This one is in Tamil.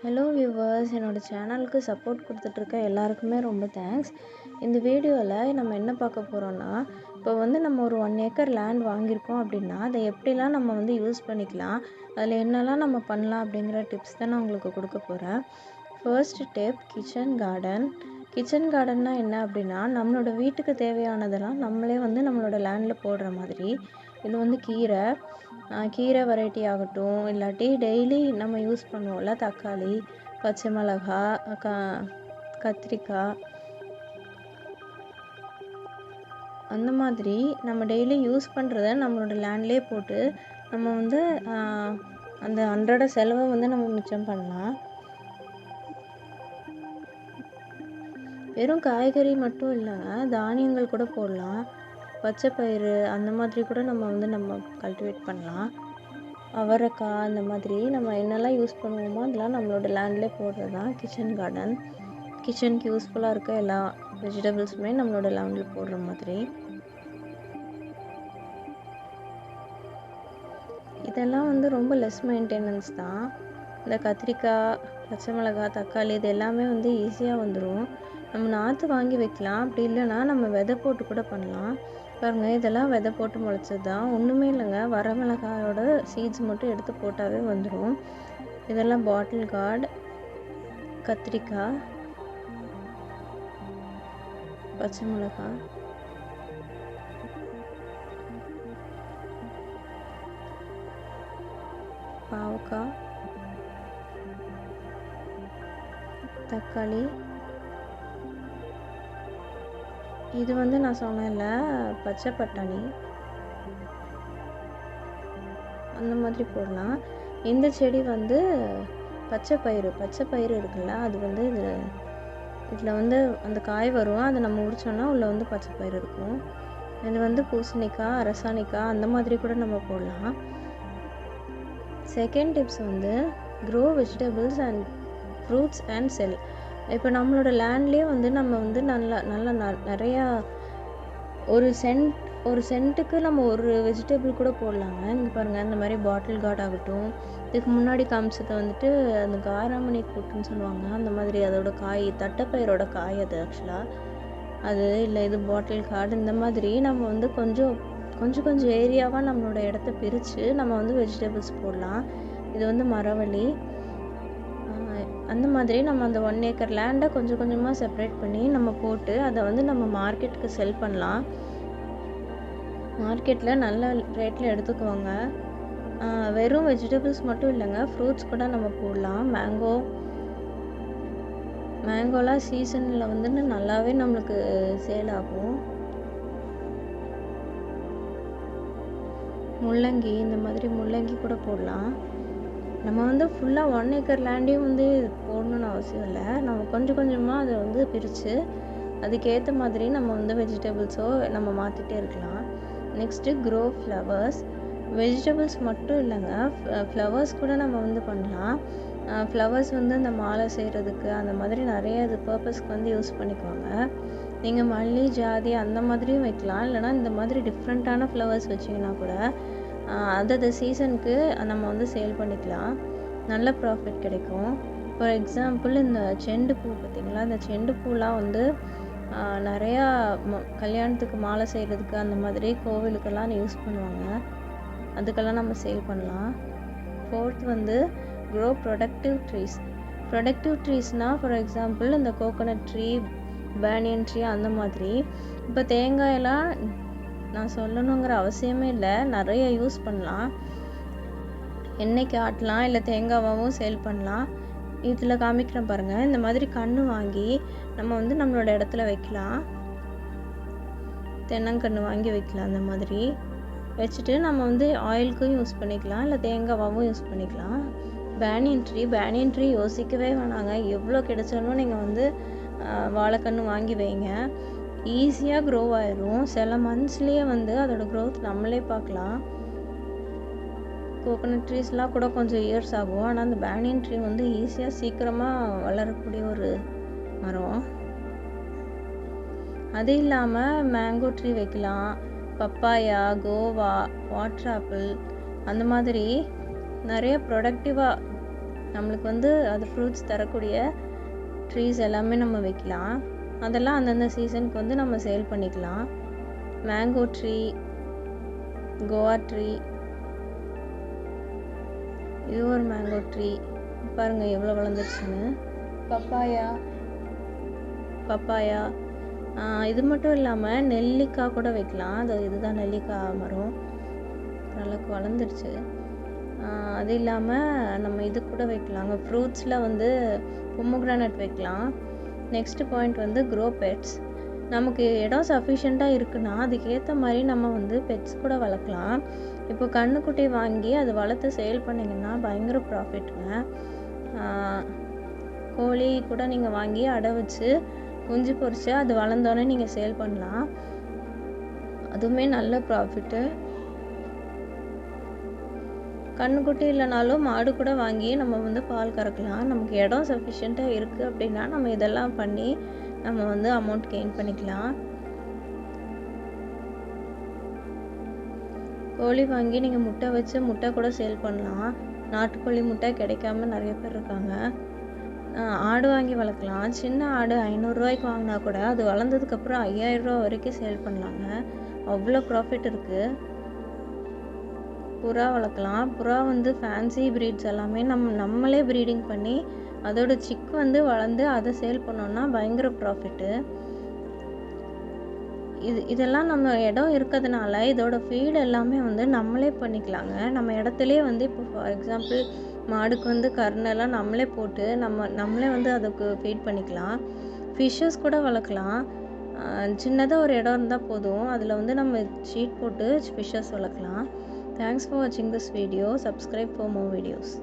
ஹலோ வியூவர்ஸ் என்னோடய சேனலுக்கு சப்போர்ட் கொடுத்துட்ருக்க எல்லாருக்குமே ரொம்ப தேங்க்ஸ் இந்த வீடியோவில் நம்ம என்ன பார்க்க போகிறோன்னா இப்போ வந்து நம்ம ஒரு ஒன் ஏக்கர் லேண்ட் வாங்கியிருக்கோம் அப்படின்னா அதை எப்படிலாம் நம்ம வந்து யூஸ் பண்ணிக்கலாம் அதில் என்னெல்லாம் நம்ம பண்ணலாம் அப்படிங்கிற டிப்ஸ் தான் நான் உங்களுக்கு கொடுக்க போகிறேன் first tip kitchen garden kitchen கார்டன்னா என்ன அப்படின்னா நம்மளோட வீட்டுக்கு தேவையானதெல்லாம் நம்மளே வந்து நம்மளோட லேண்டில் போடுற மாதிரி இது வந்து கீரை கீரை வெரைட்டி ஆகட்டும் இல்லாட்டி டெய்லி நம்ம யூஸ் பண்ணுவோம்ல தக்காளி பச்சை மிளகா க கத்திரிக்காய். அந்த மாதிரி நம்ம டெய்லி யூஸ் பண்ணுறத நம்மளோட லேண்ட்லேயே போட்டு நம்ம வந்து அந்த அன்றாட செலவை வந்து நம்ம மிச்சம் பண்ணலாம். வெறும் காய்கறி மட்டும் இல்லைங்க தானியங்கள் கூட போடலாம். பச்சை பயிறு அந்த மாதிரி கூட நம்ம வந்து நம்ம கல்டிவேட் பண்ணலாம். அவரைக்காய் அந்த மாதிரி நம்ம என்னெல்லாம் யூஸ் பண்ணுவோமோ அதெல்லாம் நம்மளோட லேண்ட்லேயே போடுறது தான் கிச்சன் கார்டன் கிச்சனுக்கு யூஸ்ஃபுல்லாக இருக்க எல்லா வெஜிடபிள்ஸுமே நம்மளோட லேண்டில் போடுற மாதிரி. இதெல்லாம் வந்து ரொம்ப லெஸ் மெயின்டெனன்ஸ் தான். இந்த கத்திரிக்காய் பச்சை மிளகாய் தக்காளி இது எல்லாமே வந்து ஈஸியாக வந்துடும் நம்ம நாற்று வாங்கி வைக்கலாம். அப்படி இல்லைன்னா நம்ம விதை போட்டு கூட பண்ணலாம். பாருங்கள் இதெல்லாம் விதை போட்டு முளைச்சது தான். ஒன்றுமே இல்லைங்க. வரமிளகாயோட சீட்ஸ் மட்டும் எடுத்து போட்டாவே வந்துடும் இதெல்லாம் பாட்டில் கார்டு கத்திரிக்காய் பச்சை மிளகாய். பாவக்காய். தக்காளி. இது வந்து நான் சொன்னேன்ல பச்சை பட்டாணி. அந்த மாதிரி போடலாம். இந்த செடி வந்து பச்சை பயிறு பச்சை பயிறு இருக்குல்ல அது வந்து இது இதில் வந்து அந்த காய் வரும் அதை நம்ம உடிச்சோன்னா உள்ளே வந்து பச்சை பயிறு இருக்கும். இது வந்து பூசணிக்காய் அரசாணிக்காய் அந்த மாதிரி கூட நம்ம போடலாம். செகண்ட் டிப்ஸ் வந்து grow vegetables and fruits and sell இப்போ நம்மளோட லேண்ட்லேயே வந்து நம்ம வந்து நல்லா நல்லா நிறையா ஒரு சென்ட் ஒரு சென்ட்டுக்கு நம்ம ஒரு வெஜிடபிள் கூட போடலாங்க. இங்கே பாருங்கள் இந்த மாதிரி பாட்டில் காட் ஆகட்டும். இதுக்கு முன்னாடி காமிச்சத்தை வந்துட்டு அந்த காராமணி கூட்டுன்னு சொல்லுவாங்க. அந்த மாதிரி அதோட காய் தட்டைப்பயிரோட காய் அது ஆக்சுவலாக அது இல்லை இது பாட்டில் கார்டு இந்த மாதிரி நம்ம வந்து கொஞ்சம் கொஞ்சம் கொஞ்சம் ஏரியாவாக நம்மளோட இடத்த பிரித்து நம்ம வந்து வெஜிடபிள்ஸ் போடலாம். இது வந்து மரவள்ளி. அந்த மாதிரி நம்ம அந்த ஒன் ஏக்கர் லேண்டை கொஞ்சம் கொஞ்சமாக செப்ரேட் பண்ணி நம்ம போட்டு அதை வந்து நம்ம மார்க்கெட்டுக்கு செல் பண்ணலாம். மார்க்கெட்டில் நல்ல ரேட்டில் எடுத்துக்குவாங்க வெறும் வெஜிடபிள்ஸ் மட்டும் இல்லைங்க. ஃப்ரூட்ஸ் கூட நம்ம போடலாம். மேங்கோ மேங்கோலாம் சீசனில் வந்து நல்லாவே நம்மளுக்கு சேல் ஆகும். முள்ளங்கி இந்த மாதிரி முள்ளங்கி கூட போடலாம். நம்ம வந்து ஃபுல்லாக ஒன் ஏக்கர் லேண்டையும் வந்து போடணுன்னு அவசியம் இல்லை. நம்ம கொஞ்சம் கொஞ்சமாக அதை வந்து பிரித்து அதுக்கேற்ற மாதிரி நம்ம வந்து வெஜிடபிள்ஸோ நம்ம மாற்றிட்டே இருக்கலாம். நெக்ஸ்ட்டு க்ரோ ஃப்ளவர்ஸ் வெஜிடபிள்ஸ் மட்டும் இல்லைங்க ஃப்ளவர்ஸ் கூட நம்ம வந்து பண்ணலாம். ஃப்ளவர்ஸ் வந்து அந்த மாலை செய்கிறதுக்கு அந்த மாதிரி நிறைய இது பர்பஸ்க்கு வந்து யூஸ் பண்ணிக்குவாங்க. நீங்கள் மல்லி ஜாதி அந்த மாதிரியும் வைக்கலாம். இல்லைனா இந்த மாதிரி டிஃப்ரெண்ட்டான ஃப்ளவர்ஸ் வச்சிங்கன்னா கூட அந்தந்த சீசனுக்கு நம்ம வந்து சேல் பண்ணிக்கலாம். நல்ல ப்ராஃபிட் கிடைக்கும். ஃபார் எக்ஸாம்பிள் இந்த செண்டு பூ பார்த்திங்களா? இந்த செண்டு பூலாம் வந்து நிறையா கல்யாணத்துக்கு மாலை செய்கிறதுக்கு அந்த மாதிரி கோவிலுக்கெல்லாம் யூஸ் பண்ணுவாங்க. அதுக்கெல்லாம் நம்ம சேல் பண்ணலாம். ஃபோர்த் வந்து க்ரோ ப்ரொடக்டிவ் ட்ரீஸ் ப்ரொடக்டிவ் ட்ரீஸ்னால் ஃபார் எக்ஸாம்பிள் இந்த கோகோனட் ட்ரீ பேனியன் ட்ரீ அந்த மாதிரி. இப்போ தேங்காயெல்லாம் நான் சொல்லணுங்கிற அவசியமே இல்லை. நிறைய யூஸ் பண்ணலாம். எண்ணெய்க்கு ஆட்டலாம் இல்லை தேங்காவாகவும் சேல் பண்ணலாம். இதில் காமிக்கிறேன் பாருங்கள் இந்த மாதிரி கன்று வாங்கி நம்ம வந்து நம்மளோட இடத்துல வைக்கலாம். தென்னங்கன்று வாங்கி வைக்கலாம் அந்த மாதிரி. வச்சுட்டு நம்ம வந்து ஆயிலுக்கும் யூஸ் பண்ணிக்கலாம் இல்லை தேங்காவாகவும் யூஸ் பண்ணிக்கலாம். பேனியன் ட்ரீ பேனியன் ட்ரீ யோசிக்கவே வேணாங்க. எவ்வளோ கிடைச்சாலும் நீங்கள் வந்து வாழைக்கன்று வாங்கி வைங்க. ஈஸியாக க்ரோ ஆயிரும். சில மந்த்ஸ்லேயே வந்து அதோட க்ரோத் நம்மளே பார்க்கலாம். கோகோனட் ட்ரீஸ்லாம் கூட கொஞ்சம் இயர்ஸ் ஆகும். ஆனால் அந்த பேனியன் ட்ரீ வந்து ஈஸியாக சீக்கிரமாக வளரக்கூடிய ஒரு மரம். அது இல்லாமல் மேங்கோ ட்ரீ வைக்கலாம். பப்பாயா கோவா வாட்டர் ஆப்பிள் அந்த மாதிரி நிறைய ப்ரொடக்டிவாக நம்மளுக்கு வந்து அது ஃப்ரூட்ஸ் தரக்கூடிய ட்ரீஸ் எல்லாமே நம்ம வைக்கலாம். அதெல்லாம் அந்தந்த சீசனுக்கு வந்து நம்ம சேல் பண்ணிக்கலாம். மேங்கோ ட்ரீ கோவா ட்ரீ இது ஒரு மேங்கோ ட்ரீ பாருங்க எவ்வளோ வளர்ந்துருச்சுன்னு. Papaya papaya. இது மட்டும் இல்லாமல் நெல்லிக்காய் கூட வைக்கலாம். அது இதுதான் நெல்லிக்காய் மரம். நல்லா வளர்ந்துருச்சு. அது இல்லாமல் நம்ம இது கூட வைக்கலாம் ஃப்ரூட்ஸில் வந்து பொம்மோக்ரானட் வைக்கலாம். நெக்ஸ்ட் பாயிண்ட் வந்து க்ரோ பெட்ஸ் நமக்கு இடம் சஃபிஷியண்ட்டாக இருக்குன்னா அதுக்கேற்ற மாதிரி நம்ம வந்து பெட்ஸ் கூட வளர்க்கலாம். இப்போ கண்ணுக்குட்டி வாங்கி அதை வளர்த்து சேல் பண்ணிங்கன்னா பயங்கர ப்ராஃபிட்டுங்க கோழி கூட நீங்கள் வாங்கி அடை வச்சு குஞ்சு பொறிச்சு அது வளர்ந்தோடனே நீங்கள் சேல் பண்ணலாம். அதுவுமே நல்ல ப்ராஃபிட்டு கண்ணுக்குட்டி இல்லைனாலும் மாடு கூட வாங்கி நம்ம வந்து பால் கறக்கலாம். நமக்கு இடம் சஃபிஷியண்ட்டாக இருக்குது அப்படின்னா நம்ம இதெல்லாம் பண்ணி நம்ம வந்து அமௌண்ட் கெயின் பண்ணிக்கலாம். கோழி வாங்கி நீங்கள் முட்டை வச்சு முட்டை கூட சேல் பண்ணலாம். நாட்டுக்கோழி முட்டை கிடைக்காம நிறைய பேர் இருக்காங்க. ஆடு வாங்கி வளர்க்கலாம். சின்ன ஆடு ஐநூறுரூவாய்க்கு வாங்கினா கூட அது வளர்ந்ததுக்கப்புறம் ஐயாயிரரூவா வரைக்கும் சேல் பண்ணலாங்க. அவ்வளோ ப்ராஃபிட் இருக்குது புறா வளர்க்கலாம். புறா வந்து ஃபேன்சி ப்ரீட்ஸ் எல்லாமே நம்ம நம்மளே ப்ரீடிங் பண்ணி அதோட சிக் வந்து வளர்ந்து அதை சேல் பண்ணோன்னா பயங்கர ப்ராஃபிட்டு இது இதெல்லாம் நம்ம இடம் இருக்கிறதுனால இதோட ஃபீடு எல்லாமே வந்து நம்மளே பண்ணிக்கலாங்க. நம்ம இடத்துலையே வந்து இப்போ ஃபார் எக்ஸாம்பிள் மாடுக்கு வந்து கருணெல்லாம் நம்மளே போட்டு நம்ம நம்மளே வந்து அதுக்கு ஃபீட் பண்ணிக்கலாம். ஃபிஷ்ஷஸ் கூட வளர்க்கலாம். சின்னதாக ஒரு இடம் இருந்தால் போதும். அதில் வந்து நம்ம ஷீட் போட்டு ஃபிஷ்ஷஸ் வளர்க்கலாம். Thanks for watching this video. Subscribe for more videos.